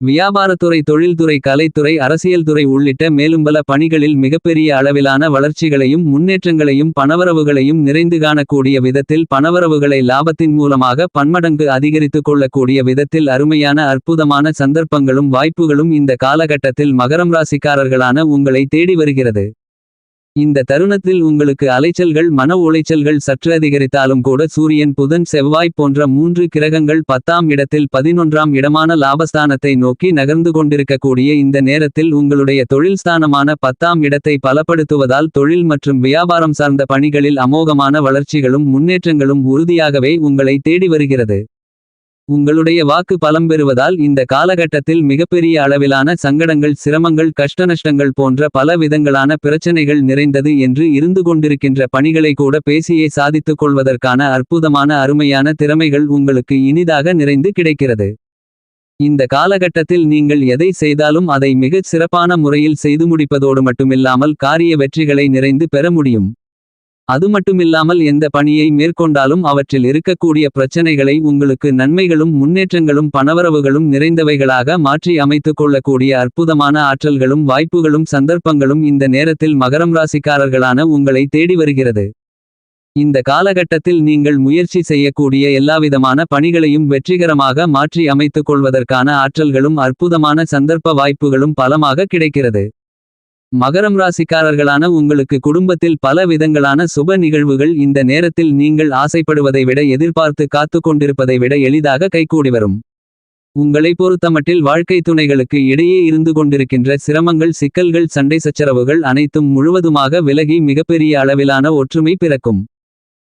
வியாபாரத்துறை தொழில்துறை கலைத்துறை அரசியல்துறை உள்ளிட்ட மேலும்பல பணிகளில் மிகப்பெரிய அளவிலான வளர்ச்சிகளையும் முன்னேற்றங்களையும் பணவரவுகளையும் நிறைந்து காணக்கூடிய விதத்தில் பணவரவுகளை லாபத்தின் மூலமாக பன்மடங்கு அதிகரித்துக் கொள்ளக்கூடிய விதத்தில் அருமையான அற்புதமான சந்தர்ப்பங்களும் வாய்ப்புகளும் இந்த காலகட்டத்தில் மகரம் ராசிக்காரர்களான உங்களை தேடி வருகிறது. இந்த தருணத்தில் உங்களுக்கு அலைச்சல்கள் மன உளைச்சல்கள் சற்று அதிகரித்தாலும் கூட சூரியன் புதன் செவ்வாய் போன்ற மூன்று கிரகங்கள் பத்தாம் இடத்தில் பதினொன்றாம் இடமான லாபஸ்தானத்தை நோக்கி நகர்ந்து கொண்டிருக்கக்கூடிய இந்த நேரத்தில் உங்களுடைய தொழில் ஸ்தானமான பத்தாம் இடத்தை பலப்படுத்துவதால் தொழில் மற்றும் வியாபாரம் சார்ந்த பணிகளில் அமோகமான வளர்ச்சிகளும் முன்னேற்றங்களும் உறுதியாகவே உங்களை தேடி வருகிறது. உங்களுடைய வாக்கு பலம் பெறுவதால் இந்த காலகட்டத்தில் மிகப்பெரிய அளவிலான சங்கடங்கள் சிரமங்கள் கஷ்டநஷ்டங்கள் போன்ற பல விதங்களான பிரச்சனைகள் நிறைந்தது என்று இருந்து கொண்டிருக்கின்ற பணிகளை கூட பேசியே சாதித்துக் கொள்வதற்கான அற்புதமான அருமையான திறமைகள் உங்களுக்கு இனிதாக நிறைந்து கிடைக்கிறது. இந்த காலகட்டத்தில் நீங்கள் எதை செய்தாலும் அதை மிகச் சிறப்பான முறையில் செய்து முடிப்பதோடு மட்டுமில்லாமல் காரிய வெற்றிகளை நிறைந்து பெற முடியும். அது மட்டுமில்லாமல் எந்த பணியை மேற்கொண்டாலும் அவற்றில் இருக்கக்கூடிய பிரச்சனைகளை உங்களுக்கு நன்மைகளும் முன்னேற்றங்களும் பணவரவுகளும் நிறைந்தவைகளாக மாற்றி அமைத்துக் கொள்ளக்கூடிய அற்புதமான ஆற்றல்களும் வாய்ப்புகளும் சந்தர்ப்பங்களும் இந்த நேரத்தில் மகரம் ராசிக்காரர்களான உங்களை தேடி வருகிறது. இந்த காலகட்டத்தில் நீங்கள் முயற்சி செய்யக்கூடிய எல்லாவிதமான பணிகளையும் வெற்றிகரமாக மாற்றி அமைத்துக் கொள்வதற்கான ஆற்றல்களும் அற்புதமான சந்தர்ப்ப வாய்ப்புகளும் பலமாக கிடைக்கிறது. மகரம் ராசிக்காரர்களான உங்களுக்கு குடும்பத்தில் பல விதங்களான சுப நிகழ்வுகள் இந்த நேரத்தில் நீங்கள் ஆசைப்படுவதை விட எதிர்பார்த்து காத்து கொண்டிருப்பதை விட எளிதாக கைகூடி வரும். உங்களை பொறுத்தமட்டில் வாழ்க்கை துணைகளுக்கு இடையே இருந்து கொண்டிருக்கின்ற சிரமங்கள் சிக்கல்கள் சண்டை சச்சரவுகள் அனைத்தும் முழுவதுமாக விலகி மிகப்பெரிய அளவிலான ஒற்றுமை பிறக்கும்.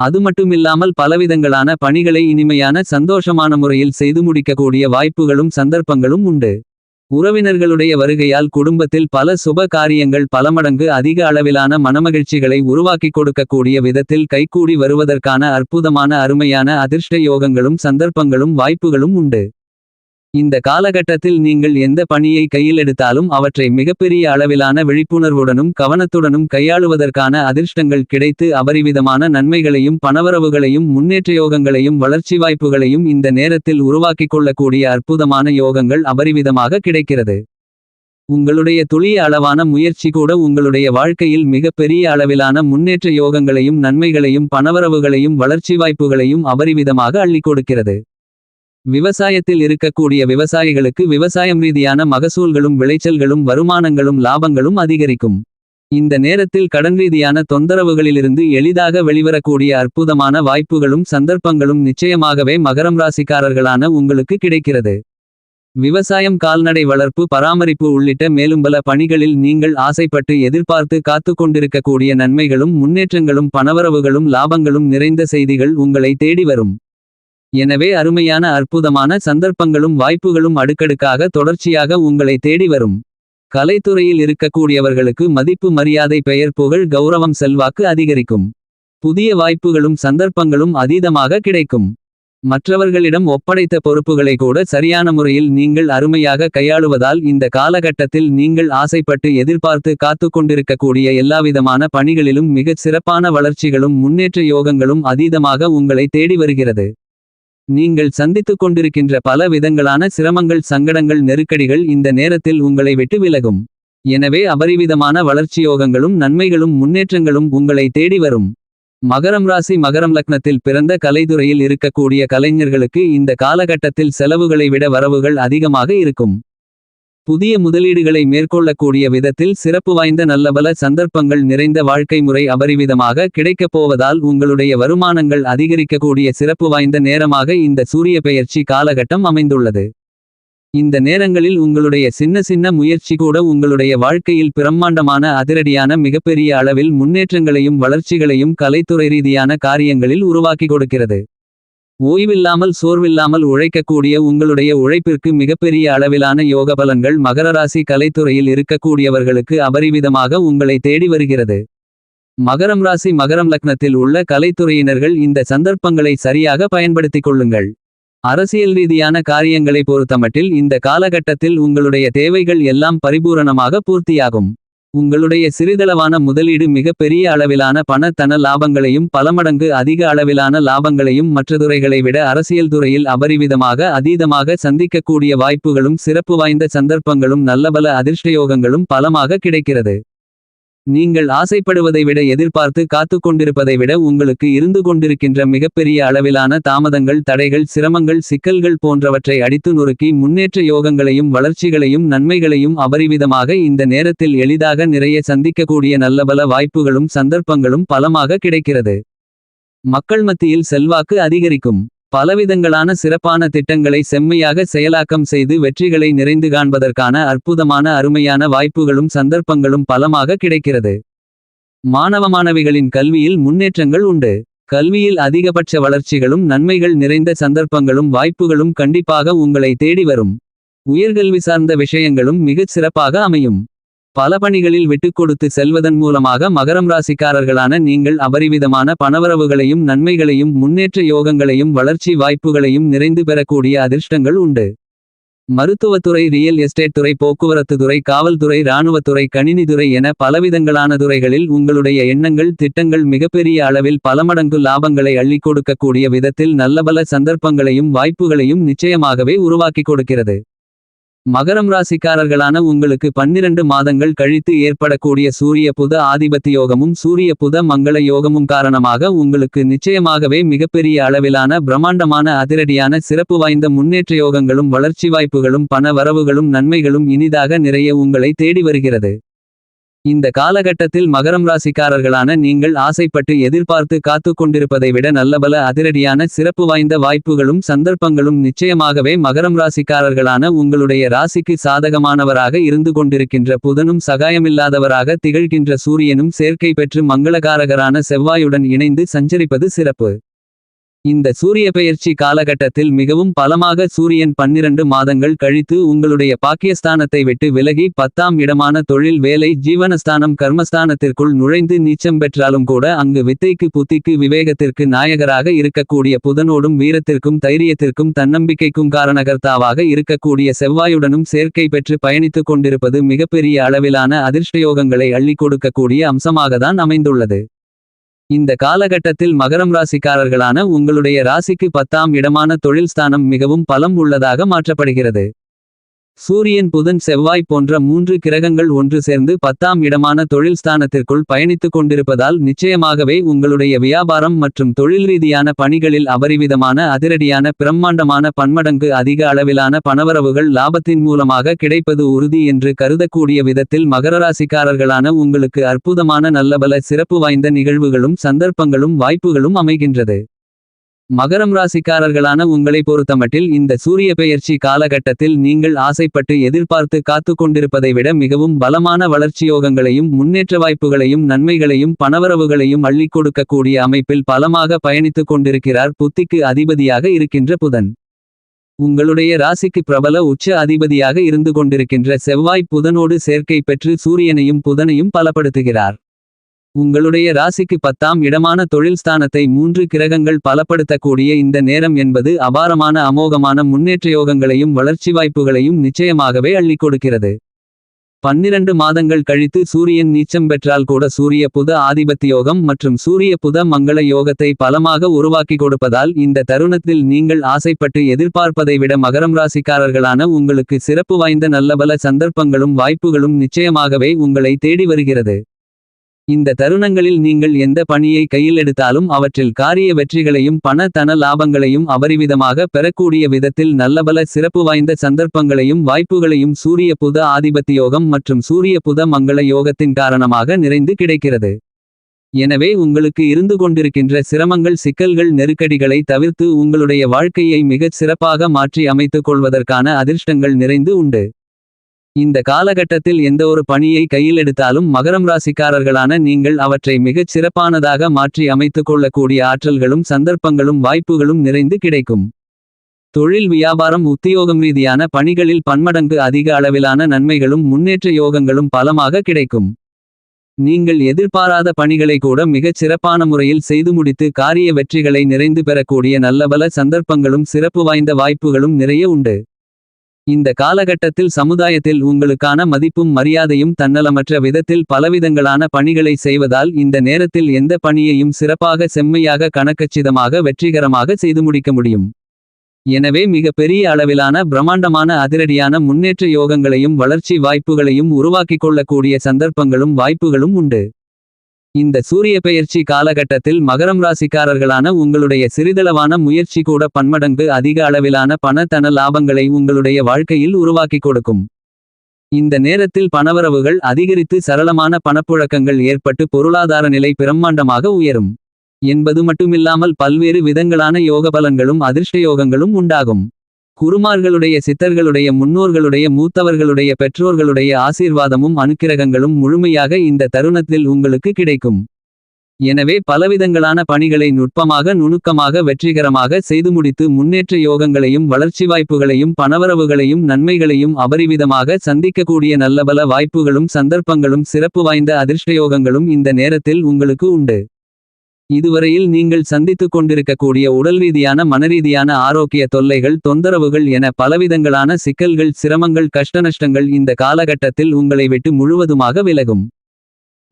அது மட்டுமில்லாமல் பலவிதங்களான பணிகளை இனிமையான சந்தோஷமான முறையில் செய்து முடிக்கக்கூடிய வாய்ப்புகளும் சந்தர்ப்பங்களும் உண்டு. உறவினர்களுடைய வருகையால் குடும்பத்தில் பல சுப காரியங்கள் பலமடங்கு அதிக அளவிலான மனமகிழ்ச்சிகளை உருவாக்கிக் கொடுக்கக்கூடிய விதத்தில் கைகூடி வருவதற்கான அற்புதமான அருமையான அதிர்ஷ்ட யோகங்களும் சந்தர்ப்பங்களும் வாய்ப்புகளும் உண்டு. இந்த காலகட்டத்தில் நீங்கள் எந்த பணியை கையில் எடுத்தாலும் அவற்றை மிகப்பெரிய அளவிலான விழிப்புணர்வுடனும் கவனத்துடனும் கையாளுவதற்கான அதிர்ஷ்டங்கள் கிடைத்து அபரிவிதமான நன்மைகளையும் பணவரவுகளையும் முன்னேற்ற யோகங்களையும் வளர்ச்சி வாய்ப்புகளையும் இந்த நேரத்தில் உருவாக்கிக் கொள்ளக்கூடிய அற்புதமான யோகங்கள் அபரிவிதமாக கிடைக்கிறது. உங்களுடைய துளிய அளவான முயற்சி கூட உங்களுடைய வாழ்க்கையில் மிகப்பெரிய அளவிலான முன்னேற்ற யோகங்களையும் நன்மைகளையும் பணவரவுகளையும் வளர்ச்சி வாய்ப்புகளையும் அபரிவிதமாக அள்ளிக் கொடுக்கிறது. விவசாயத்தில் இருக்கக்கூடிய விவசாயிகளுக்கு விவசாயம் ரீதியான மகசூல்களும் விளைச்சல்களும் வருமானங்களும் லாபங்களும் அதிகரிக்கும். இந்த நேரத்தில் கடன் ரீதியான தொந்தரவுகளிலிருந்து எளிதாக வெளிவரக்கூடிய அற்புதமான வாய்ப்புகளும் சந்தர்ப்பங்களும் நிச்சயமாகவே மகரம் ராசிக்காரர்களான உங்களுக்கு கிடைக்கிறது. விவசாயம் கால்நடை வளர்ப்பு பராமரிப்பு உள்ளிட்ட மேலும் பல பணிகளில் நீங்கள் ஆசைப்பட்டு எதிர்பார்த்து காத்து கொண்டிருக்கக்கூடிய நன்மைகளும் முன்னேற்றங்களும் பணவரவுகளும் லாபங்களும் நிறைந்த செய்திகள் உங்களை தேடி வரும். எனவே அருமையான அற்புதமான சந்தர்ப்பங்களும் வாய்ப்புகளும் அடுக்கடுக்காக தொடர்ச்சியாக உங்களை தேடி வரும். கலைத்துறையில் இருக்கக்கூடியவர்களுக்கு மதிப்பு மரியாதை பெயர் புகழ் கௌரவம் செல்வாக்கு அதிகரிக்கும். புதிய வாய்ப்புகளும் சந்தர்ப்பங்களும் அதீதமாக கிடைக்கும். மற்றவர்களிடம் ஒப்படைத்த பொறுப்புகளை கூட சரியான முறையில் நீங்கள் அருமையாக கையாளுவதால் இந்த காலகட்டத்தில் நீங்கள் ஆசைப்பட்டு எதிர்பார்த்து காத்து கொண்டிருக்கக்கூடிய எல்லாவிதமான பணிகளிலும் மிகச் சிறப்பான வளர்ச்சிகளும் முன்னேற்ற யோகங்களும் அதீதமாக உங்களை தேடி வருகிறது. நீங்கள் சந்தித்துக் கொண்டிருக்கின்ற பல விதங்களான சிரமங்கள் சங்கடங்கள் நெருக்கடிகள் இந்த நேரத்தில் உங்களை விட்டு விலகும். எனவே அபரிவிதமான வளர்ச்சியோகங்களும் நன்மைகளும் முன்னேற்றங்களும் உங்களை தேடி வரும். மகரம் ராசி மகரம் லக்னத்தில் பிறந்த கலைத்துறையில் இருக்கக்கூடிய கலைஞர்களுக்கு இந்த காலகட்டத்தில் செலவுகளை விட வரவுகள் அதிகமாக இருக்கும். புதிய முதலீடுகளை மேற்கொள்ளக்கூடிய விதத்தில் சிறப்பு வாய்ந்த நல்லபல சந்தர்ப்பங்கள் நிறைந்த வாழ்க்கை முறை அபரிவிதமாக கிடைக்கப் போவதால் உங்களுடைய வருமானங்கள் அதிகரிக்கக்கூடிய சிறப்பு வாய்ந்த நேரமாக இந்த சூரிய பெயர்ச்சி காலகட்டம் அமைந்துள்ளது. இந்த நேரங்களில் உங்களுடைய சின்ன சின்ன முயற்சி கூட உங்களுடைய வாழ்க்கையில் பிரம்மாண்டமான அதிரடியான மிகப்பெரிய அளவில் முன்னேற்றங்களையும் வளர்ச்சிகளையும் கலைத்துறை ரீதியான காரியங்களில் உருவாக்கி கொடுக்கிறது. ஓய்வில்லாமல் சோர்வில்லாமல் உழைக்கக்கூடிய உங்களுடைய உழைப்பிற்கு மிகப்பெரிய அளவிலான யோக பலன்கள் மகர ராசி கலைத்துறையில் இருக்கக்கூடியவர்களுக்கு அபரிவிதமாக உங்களை தேடி வருகிறது. மகரம் ராசி மகரம் லக்னத்தில் உள்ள கலைத்துறையினர்கள் இந்த சந்தர்ப்பங்களை சரியாக பயன்படுத்திக் கொள்ளுங்கள். அரசியல் ரீதியான காரியங்களை பொறுத்தமட்டில் இந்த காலகட்டத்தில் உங்களுடைய தேவைகள் எல்லாம் பரிபூரணமாக பூர்த்தியாகும். உங்களுடைய சிறிதளவான முதலீடு மிக பெரிய அளவிலான பண தன லாபங்களையும் பலமடங்கு அதிக அளவிலான லாபங்களையும் மற்ற துறைகளை விட அரசியல் துறையில் அபரிவிதமாக அதீதமாக சந்திக்கக்கூடிய வாய்ப்புகளும் சிறப்பு வாய்ந்த சந்தர்ப்பங்களும் நல்லபல அதிர்ஷ்டயோகங்களும் பலமாக கிடைக்கிறது. நீங்கள் ஆசைப்படுவதை விட எதிர்பார்த்து காத்து கொண்டிருப்பதை விட உங்களுக்கு இருந்து கொண்டிருக்கின்ற மிகப்பெரிய அளவிலான தாமதங்கள் தடைகள் சிரமங்கள் சிக்கல்கள் போன்றவற்றை அடித்து நொறுக்கி முன்னேற்ற யோகங்களையும் வளர்ச்சிகளையும் நன்மைகளையும் அபரிவிதமாக இந்த நேரத்தில் எளிதாக நிறைய சந்திக்கக்கூடிய நல்லபல வாய்ப்புகளும் சந்தர்ப்பங்களும் பலமாக கிடைக்கிறது. மக்கள் மத்தியில் செல்வாக்கு அதிகரிக்கும். பலவிதங்களான சிறப்பான திட்டங்களை செம்மையாக செயலாக்கம் செய்து வெற்றிகளை நிறைந்து காண்பதற்கான அற்புதமான அருமையான வாய்ப்புகளும் சந்தர்ப்பங்களும் பலமாக கிடைக்கிறது. மாணவ மாணவிகளின் கல்வியில் முன்னேற்றங்கள் உண்டு. கல்வியில் அதிகபட்ச வளர்ச்சிகளும் நன்மைகள் நிறைந்த சந்தர்ப்பங்களும் வாய்ப்புகளும் கண்டிப்பாக உங்களை தேடி வரும். உயர்கல்வி சார்ந்த விஷயங்களும் மிகச் சிறப்பாக அமையும். பல பணிகளில் விட்டுக்கொடுத்து செல்வதன் மூலமாக மகரம் ராசிக்காரர்களான நீங்கள் அபரிவிதமான பணவரவுகளையும் நன்மைகளையும் முன்னேற்ற யோகங்களையும் வளர்ச்சி வாய்ப்புகளையும் நிறைந்து பெறக்கூடிய அதிர்ஷ்டங்கள் உண்டு. மருத்துவத்துறை ரியல் எஸ்டேட் துறை போக்குவரத்து துறை காவல்துறை இராணுவத்துறை கணினித்துறை என பலவிதங்களான துறைகளில் உங்களுடைய எண்ணங்கள் திட்டங்கள் மிகப்பெரிய அளவில் பலமடங்கு லாபங்களை அள்ளிக் கொடுக்கக்கூடிய விதத்தில் நல்லபல சந்தர்ப்பங்களையும் வாய்ப்புகளையும் நிச்சயமாகவே உருவாக்கிக் கொடுக்கிறது. மகரம் ராசிக்காரர்களான உங்களுக்கு பன்னிரண்டு மாதங்கள் கழித்து ஏற்படக்கூடிய சூரிய புத ஆதிபத்தி யோகமும் சூரிய புத மங்கள யோகமும் காரணமாக உங்களுக்கு நிச்சயமாகவே மிகப்பெரிய அளவிலான பிரம்மாண்டமான அதிரடியான சிறப்பு வாய்ந்த முன்னேற்ற யோகங்களும் வளர்ச்சி வாய்ப்புகளும் பண வரவுகளும் நன்மைகளும் இனிதாக நிறைய உங்களை தேடி வருகிறது. இந்த காலகட்டத்தில் மகரம் ராசிக்காரர்களான நீங்கள் ஆசைப்பட்டு எதிர்பார்த்து காத்துக் கொண்டிருப்பதை விட நல்லபல அதிரடியான சிறப்பு வாய்ந்த வாய்ப்புகளும் சந்தர்ப்பங்களும் நிச்சயமாகவே மகரம் ராசிக்காரர்களான உங்களுடைய ராசிக்கு சாதகமானவராக இருந்து கொண்டிருக்கின்ற புதனும் சகாயமில்லாதவராக திகழ்கின்ற சூரியனும் சேர்க்கை பெற்று மங்களகாரகரான செவ்வாயுடன் இணைந்து சஞ்சரிப்பது சிறப்பு. இந்த சூரிய பெயர்ச்சி காலகட்டத்தில் மிகவும் பலமாக சூரியன் பன்னிரண்டு மாதங்கள் கழித்து உங்களுடைய பாக்கியஸ்தானத்தை விட்டு விலகி பத்தாம் இடமான தொழில் வேலை ஜீவனஸ்தானம் கர்மஸ்தானத்திற்குள் நுழைந்து நீச்சம் பெற்றாலும் கூட அங்கு வித்தைக்கு புத்திக்கு விவேகத்திற்கு நாயகராக இருக்கக்கூடிய புதனோடும் வீரத்திற்கும் தைரியத்திற்கும் தன்னம்பிக்கைக்கும் காரணகர்த்தாவாக இருக்கக்கூடிய செவ்வாயுடனும் சேர்க்கை பெற்று பயணித்துக் கொண்டிருப்பது மிகப்பெரிய அளவிலான அதிர்ஷ்டயோகங்களை அள்ளிக் கொடுக்கக்கூடிய அம்சமாகத்தான் அமைந்துள்ளது. இந்த காலகட்டத்தில் மகரம் ராசிக்காரர்களான உங்களுடைய ராசிக்கு பத்தாம் இடமான தொழில் ஸ்தானம் மிகவும் பலம் உள்ளதாக மாற்றப்படுகிறது. சூரியன் புதன் செவ்வாய் போன்ற மூன்று கிரகங்கள் ஒன்று சேர்ந்து பத்தாம் இடமான தொழில் ஸ்தானத்திற்குள் பயணித்துக் கொண்டிருப்பதால் நிச்சயமாகவே உங்களுடைய வியாபாரம் மற்றும் தொழில் ரீதியான பணிகளில் அபரிவிதமான அதிரடியான பிரம்மாண்டமான பன்மடங்கு அதிக அளவிலான பணவரவுகள் லாபத்தின் மூலமாக கிடைப்பது உறுதி என்று கருதக்கூடிய விதத்தில் மகர ராசிக்காரர்களான உங்களுக்கு அற்புதமான நல்லபல சிறப்பு வாய்ந்த நிகழ்வுகளும் சந்தர்ப்பங்களும் வாய்ப்புகளும் அமைகின்றது. மகரம் ராசிக்காரர்களான உங்களை பொறுத்தமட்டில் இந்த சூரிய பெயர்ச்சி காலகட்டத்தில் நீங்கள் ஆசைப்பட்டு எதிர்பார்த்து காத்துக் கொண்டிருப்பதை விட மிகவும் பலமான வளர்ச்சியோகங்களையும் முன்னேற்ற வாய்ப்புகளையும் நன்மைகளையும் பணவரவுகளையும் அள்ளிக் கொடுக்கக்கூடிய அமைப்பில் பலமாக பயணித்துக் கொண்டிருக்கிறார் புத்திக்கு அதிபதியாக இருக்கின்ற புதன். உங்களுடைய ராசிக்கு பிரபல உச்ச அதிபதியாக இருந்து கொண்டிருக்கின்ற செவ்வாய் புதனோடு சேர்க்கை பெற்று சூரியனையும் புதனையும் பலப்படுத்துகிறார். உங்களுடைய ராசிக்கு பத்தாம் இடமான தொழில் ஸ்தானத்தை மூன்று கிரகங்கள் பலப்படுத்தக்கூடிய இந்த நேரம் என்பது அபாரமான அமோகமான முன்னேற்ற யோகங்களையும் வளர்ச்சி வாய்ப்புகளையும் நிச்சயமாகவே அள்ளிக் கொடுக்கிறது. பன்னிரண்டு மாதங்கள் கழித்து சூரியன் நீச்சம் பெற்றால் கூட சூரிய புத ஆதிபத்திய யோகம் மற்றும் சூரிய புத மங்கள யோகத்தை பலமாக உருவாக்கி கொடுப்பதால் இந்த தருணத்தில் நீங்கள் ஆசைப்பட்டு எதிர்பார்ப்பதை விட மகரம் ராசிக்காரர்களான உங்களுக்கு சிறப்பு வாய்ந்த நல்லபல சந்தர்ப்பங்களும் வாய்ப்புகளும் நிச்சயமாகவே உங்களை தேடி வருகிறது. இந்த தருணங்களில் நீங்கள் எந்த பணியை கையில் எடுத்தாலும் அவற்றில் காரிய வெற்றிகளையும் பண தன லாபங்களையும் அபரிவிதமாக பெறக்கூடிய விதத்தில் நல்லபல சிறப்பு வாய்ந்த சந்தர்ப்பங்களையும் வாய்ப்புகளையும் சூரிய புத ஆதிபத்தியோகம் மற்றும் சூரிய புத மங்கள யோகத்தின் காரணமாக நிறைந்து கிடைக்கிறது. எனவே உங்களுக்கு இருந்து கொண்டிருக்கின்ற சிரமங்கள் சிக்கல்கள் நெருக்கடிகளை தவிர்த்து உங்களுடைய வாழ்க்கையை மிகச் சிறப்பாக மாற்றி அமைத்துக் கொள்வதற்கான அதிர்ஷ்டங்கள் நிறைந்து உண்டு. இந்த காலகட்டத்தில் எந்த ஒரு பணியை கையில் எடுத்தாலும் மகரம் ராசிக்காரர்களான நீங்கள் அவற்றை மிகச் சிறப்பானதாக மாற்றி அமைத்துக் கொள்ளக்கூடிய ஆற்றல்களும் சந்தர்ப்பங்களும் வாய்ப்புகளும் நிறைந்து கிடைக்கும் தொழில் வியாபாரம் உத்தியோகம் ரீதியான பணிகளில் பன்மடங்கு அதிக அளவிலான நன்மைகளும் முன்னேற்ற யோகங்களும் பலமாக கிடைக்கும் நீங்கள் எதிர்பாராத பணிகளை கூட மிகச் சிறப்பான முறையில் செய்து முடித்து காரிய வெற்றிகளை நிறைந்து பெறக்கூடிய நல்லபல சந்தர்ப்பங்களும் சிறப்பு வாய்ந்த வாய்ப்புகளும் நிறைய உண்டு. இந்த காலகட்டத்தில் சமுதாயத்தில் உங்களுக்கான மதிப்பும் மரியாதையும் தன்னலமற்ற விதத்தில் பலவிதங்களான பணிகளை செய்வதால் இந்த நேரத்தில் எந்த பணியையும் சிறப்பாக செம்மையாக கணக்கச்சிதமாக வெற்றிகரமாக செய்து முடிக்க முடியும். எனவே மிக பெரிய அளவிலான பிரம்மாண்டமான அதிரடியான முன்னேற்ற யோகங்களையும் வளர்ச்சி வாய்ப்புகளையும் உருவாக்கிக் கொள்ளக்கூடிய சந்தர்ப்பங்களும் வாய்ப்புகளும் உண்டு. இந்த சூரிய பெயர்ச்சி காலகட்டத்தில் மகரம் ராசிக்காரர்களான உங்களுடைய சிறிதளவான முயற்சி கூட பன்மடங்கு அதிக அளவிலான பண தன லாபங்களை உங்களுடைய வாழ்க்கையில் உருவாக்கிக் கொடுக்கும். இந்த நேரத்தில் பணவரவுகள் அதிகரித்து சரளமான பணப்புழக்கங்கள் ஏற்பட்டு பொருளாதார நிலை பிரம்மாண்டமாக உயரும். என்பது மட்டுமில்லாமல் பல்வேறு விதங்களான யோகபலன்களும் அதிர்ஷ்டயோகங்களும் உண்டாகும். குருமார்களுடைய சித்தர்களுடைய முன்னோர்களுடைய மூத்தவர்களுடைய பெற்றோர்களுடைய ஆசீர்வாதமும் அனுக்கிரகங்களும் முழுமையாக இந்த தருணத்தில் உங்களுக்கு கிடைக்கும். எனவே பலவிதங்களான பணிகளை நுட்பமாக நுணுக்கமாக வெற்றிகரமாக செய்து முடித்து முன்னேற்ற யோகங்களையும் வளர்ச்சி வாய்ப்புகளையும் பணவரவுகளையும் நன்மைகளையும் அபரிவிதமாக சந்திக்கக்கூடிய நல்லபல வாய்ப்புகளும் சந்தர்ப்பங்களும் சிறப்பு வாய்ந்த அதிர்ஷ்டயோகங்களும் இந்த நேரத்தில் உங்களுக்கு உண்டு. இதுவரையில் நீங்கள் சந்தித்துக் கொண்டிருக்கக்கூடிய உடல் ரீதியான மனரீதியான ஆரோக்கிய தொல்லைகள் தொந்தரவுகள் என பலவிதங்களான சிக்கல்கள் சிரமங்கள் கஷ்டநஷ்டங்கள் இந்த காலகட்டத்தில் உங்களை விட்டு முழுவதுமாக விலகும்.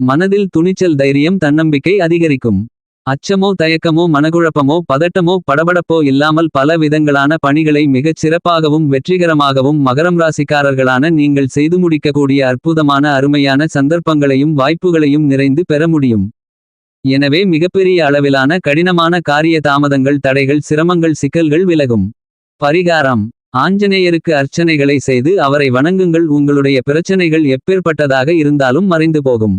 மனதில் துணிச்சல் தைரியம் தன்னம்பிக்கை அதிகரிக்கும். அச்சமோ தயக்கமோ மனகுழப்பமோ பதட்டமோ படபடப்போ இல்லாமல் பல விதங்களான பணிகளை மிகச் சிறப்பாகவும் வெற்றிகரமாகவும் மகரம் ராசிக்காரர்களான நீங்கள் செய்து முடிக்கக்கூடிய அற்புதமான அருமையான சந்தர்ப்பங்களையும் வாய்ப்புகளையும் நிறைந்து பெற முடியும். எனவே மிகப்பெரிய அளவிலான கடினமான காரிய தாமதங்கள் தடைகள் சிரமங்கள் சிக்கல்கள் விலகும். பரிகாரம் ஆஞ்சநேயருக்கு அர்ச்சனைகளை செய்து அவரை வணங்குங்கள் உங்களுடைய பிரச்சனைகள் எப்பேற்பட்டதாக இருந்தாலும் மறைந்து போகும்.